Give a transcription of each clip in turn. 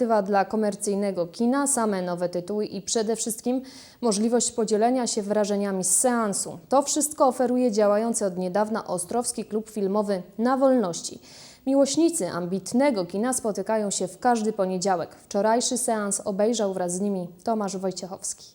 perspektywa dla komercyjnego kina, same nowe tytuły i przede wszystkim możliwość podzielenia się wrażeniami z seansu. To wszystko oferuje działający od niedawna Ostrowski Klub Filmowy Na Wolności. Miłośnicy ambitnego kina spotykają się w każdy poniedziałek. Wczorajszy seans obejrzał wraz z nimi Tomasz Wojciechowski.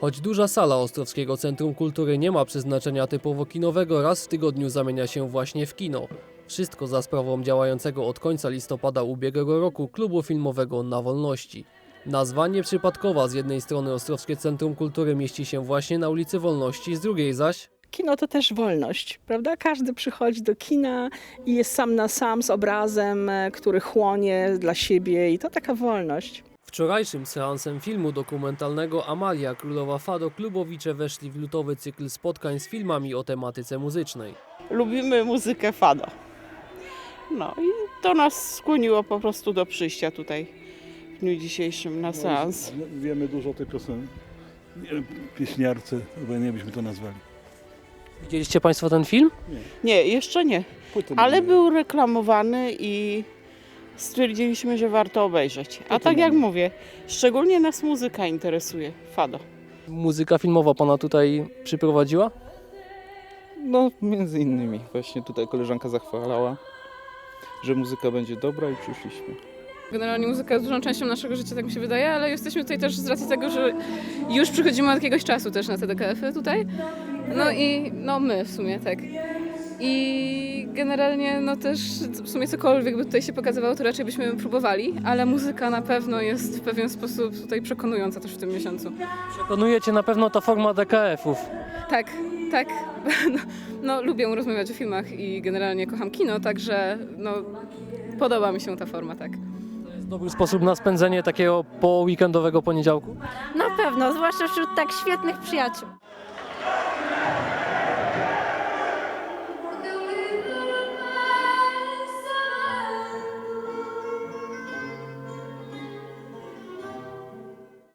Choć duża sala Ostrowskiego Centrum Kultury nie ma przeznaczenia typowo kinowego, raz w tygodniu zamienia się właśnie w kino. Wszystko za sprawą działającego od końca listopada ubiegłego roku klubu filmowego Na Wolności. Nazwa nieprzypadkowa, z jednej strony Ostrowskie Centrum Kultury mieści się właśnie na ulicy Wolności, z drugiej zaś Kino to też wolność, prawda? Każdy przychodzi do kina i jest sam na sam z obrazem, e, który chłonie dla siebie i to taka wolność. Wczorajszym seansem filmu dokumentalnego Amalia Królowa Fado klubowicze weszli w lutowy cykl spotkań z filmami o tematyce muzycznej. lubimy muzykę fado. No i to nas skłoniło po prostu do przyjścia tutaj w dniu dzisiejszym na seans. No, wiemy dużo o tej piosen... nie pieśniarce, obojętnie byśmy to nazwali. Widzieliście Państwo ten film? Nie, jeszcze nie, Płytę ale mamy. był reklamowany i stwierdziliśmy, że warto obejrzeć. A Płytę tak jak mówię, szczególnie nas muzyka interesuje, fado. Muzyka filmowa Pana tutaj przyprowadziła? No, między innymi. Właśnie tutaj koleżanka zachwalała, że muzyka będzie dobra i przyszliśmy. Generalnie muzyka jest dużą częścią naszego życia, tak mi się wydaje, ale jesteśmy tutaj też z racji tego, że już przychodzimy od jakiegoś czasu też na te DKF-y tutaj. No i no my w sumie, tak. I generalnie no też w sumie cokolwiek by tutaj się pokazywało, to raczej byśmy próbowali, ale muzyka na pewno jest w pewien sposób tutaj przekonująca też w tym miesiącu. Przekonujecie na pewno ta forma DKF-ów. Tak, tak. No, no lubię rozmawiać o filmach i generalnie kocham kino, także no podoba mi się ta forma, tak. To jest dobry sposób na spędzenie takiego po weekendowego poniedziałku. Na pewno, zwłaszcza wśród tak świetnych przyjaciół.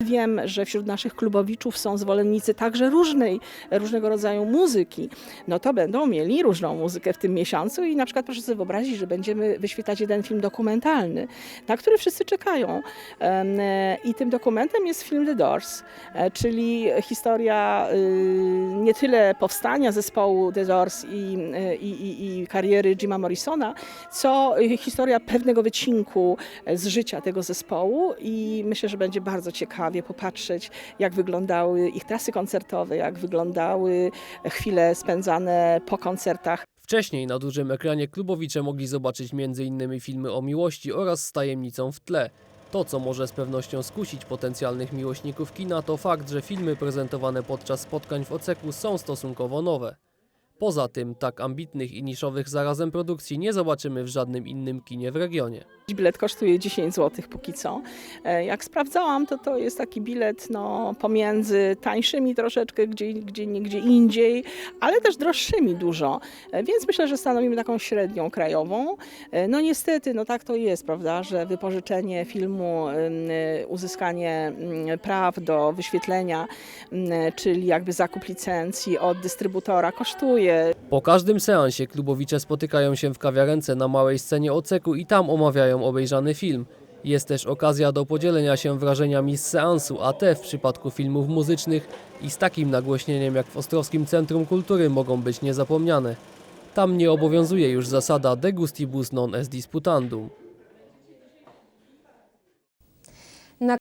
Wiem, że wśród naszych klubowiczów są zwolennicy także różnej, różnego rodzaju muzyki. No to będą mieli różną muzykę w tym miesiącu i na przykład proszę sobie wyobrazić, że będziemy wyświetlać jeden film dokumentalny, na który wszyscy czekają. E, I tym dokumentem jest film The Doors, e, czyli historia y, nie tyle powstania zespołu The Doors i, i, i, i kariery Jima Morrisona, co historia pewnego wycinku z życia tego zespołu i myślę, że będzie bardzo ciekawie popatrzeć, jak wyglądały ich trasy koncertowe, jak wyglądały chwile spędzane po koncertach. Wcześniej na dużym ekranie klubowicze mogli zobaczyć m.in. filmy o miłości oraz z tajemnicą w tle. To, co może z pewnością skusić potencjalnych miłośników kina, to fakt, że filmy prezentowane podczas spotkań w Oceku są stosunkowo nowe. Poza tym, tak ambitnych i niszowych zarazem produkcji nie zobaczymy w żadnym innym kinie w regionie. Bilet kosztuje 10 zł póki co. E, Jak sprawdzałam, to to jest taki bilet no, pomiędzy tańszymi troszeczkę gdzie, gdzie, gdzie indziej, ale też droższymi dużo. E, Więc myślę, że stanowimy taką średnią krajową. E, No niestety, no tak to jest, prawda, że wypożyczenie filmu, uzyskanie ym, praw do wyświetlenia, ym, czyli jakby zakup licencji od dystrybutora kosztuje. Po każdym seansie klubowicze spotykają się w kawiarence na małej scenie Oceku i tam omawiają obejrzany film. Jest też okazja do podzielenia się wrażeniami z seansu, a te w przypadku filmów muzycznych i z takim nagłośnieniem jak w Ostrowskim Centrum Kultury mogą być niezapomniane. Tam nie obowiązuje już zasada de gustibus non est disputandum.